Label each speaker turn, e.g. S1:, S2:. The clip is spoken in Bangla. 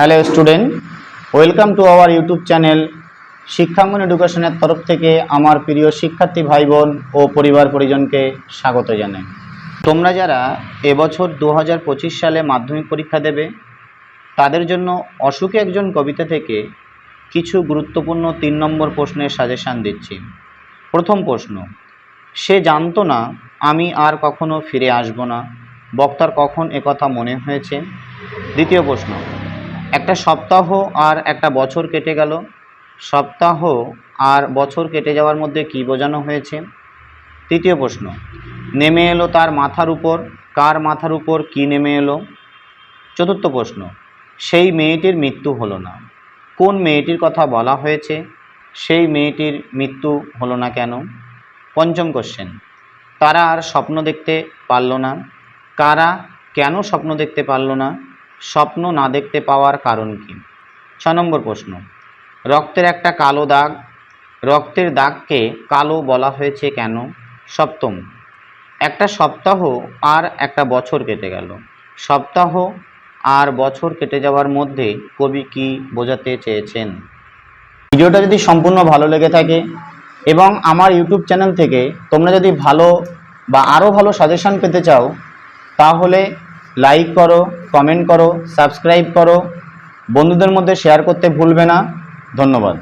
S1: Hello student, welcome to our YouTube channel Shikshangan এডুকেশনের তরফ থেকে আমার প্রিয় শিক্ষার্থী ভাই বোন ও পরিবার পরিজনকে স্বাগত জানাই। তোমরা যারা এবছর দু হাজার পঁচিশ সালে মাধ্যমিক পরীক্ষা দেবে, তাদের জন্য অসুখে একজন কবিতা থেকে কিছু গুরুত্বপূর্ণ তিন নম্বর প্রশ্নের সাজেশান দিচ্ছি। প্রথম প্রশ্ন, সে জানতো না আমি আর কখনো ফিরে আসব না, বক্তার কখন একথা মনে হয়েছে? দ্বিতীয় প্রশ্ন একটা সপ্তাহ আর একটা বছর কেটে গেল। সপ্তাহ আর বছর কেটে যাওয়ার মধ্যে কী বোঝানো হয়েছে? তৃতীয় প্রশ্ন, নেমে এলো তার মাথার উপর, কার মাথার উপর কী নেমে এলো? চতুর্থ প্রশ্ন, সেই মেয়েটির মৃত্যু হলো না। কোন মেয়েটির কথা বলা হয়েছে? সেই মেয়েটির মৃত্যু হলো না কেন? পঞ্চম কোশ্চেন তারা আর স্বপ্ন দেখতে পারল না। কারা কেন স্বপ্ন দেখতে পারল না? স্বপ্ন না দেখতে পাওয়ার কারণ কি? ছ নম্বর প্রশ্ন। রক্তের একটা কালো দাগ, রক্তের দাগকে কালো বলা হয়েছে কেন? সপ্তম। একটা সপ্তাহ আর একটা বছর কেটে গেল। সপ্তাহ আর বছর কেটে যাওয়ার মধ্যে কবি কি বোঝাতে চেয়েছেন? ভিডিওটা যদি সম্পূর্ণ ভালো লেগে থাকে এবং আমার ইউটিউব চ্যানেল থেকে তোমরা যদি ভালো বা আরও ভালো সাজেশন পেতে চাও, তাহলে লাইক করো কমেন্ট করো সাবস্ক্রাইব করো। বন্ধুদের মধ্যে শেয়ার করতে ভুলবে না। ধন্যবাদ।